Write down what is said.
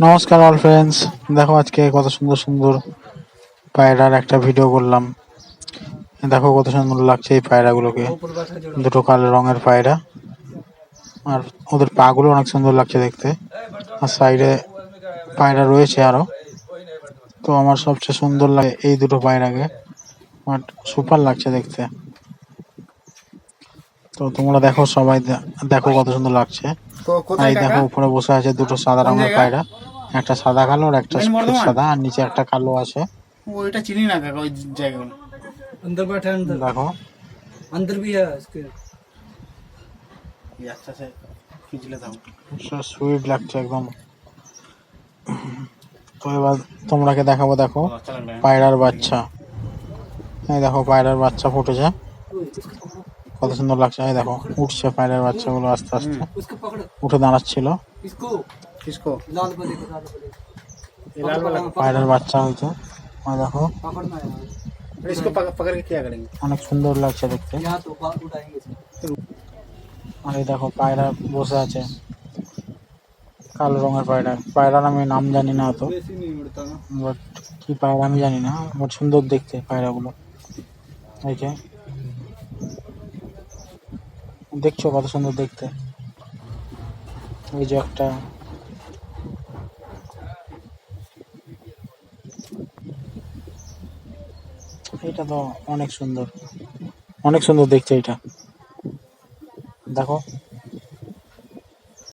নমস্কার all friends দেখো আজকে কত সুন্দর সুন্দর পায়রার একটা ভিডিও করলাম। দেখো কত সুন্দর লাগছে এই পায়রাগুলোকে। দুটো কালো রঙের পায়রা। আর ওদের পা গুলো অনেক সুন্দর লাগছে দেখতে। আর সাইডে পায়রা রয়েছে আরও। তো আমার সবচেয়ে সুন্দর লাগে এই দুটো পায়রাকে। বাট সুপার লাগছে দেখতে। তো তোমরা দেখো সবাই দে- দেখো কত সুন্দর লাগছে তো আর কোথায় এই দেখো কাকা উপরে বসে আছে দুটো সাদা কোন রঙের জায়গা? পায়রা একটা সাদা কালো আর একটা মেন সবুজ বর্ধমান? সাদা আর নিচে একটা কালো আছে ওইটা চিনি না কাকা ওই জায়গাগুলো अंदर बैठे हैं, अंदर দেখো अंदर भी है इसके এই আস্তে আস্তে খিচলে দাও সুইট লাগছে একদম তো এবার তোমরাকে দেখাবো দেখো আচ্ছা লাগলো পায়রার বাচ্চা এই দেখো পায়রার বাচ্চা ফুটেছে কত সুন্দর লাগছে এই দেখো উঠছে পায়রার বাচ্চাগুলো আস্তে আস্তে। উঠে দাঁড়াচ্ছিল। পায়রার বাচ্চা হয়েছে। আর দেখো অনেক সুন্দর লাগছে দেখতে। আর এই দেখো পায়রা বসে আছে। কালো রঙের পায়রা। পায়রার আমি নাম জানি না তো বাট কি পায়রা আমি জানি না বাট সুন্দর দেখতে পায়রাগুলো। এই যে দেখছ কত সুন্দর দেখতে। এই যে একটা। এটা তো অনেক সুন্দর। অনেক সুন্দর দেখছে এটা। দেখো।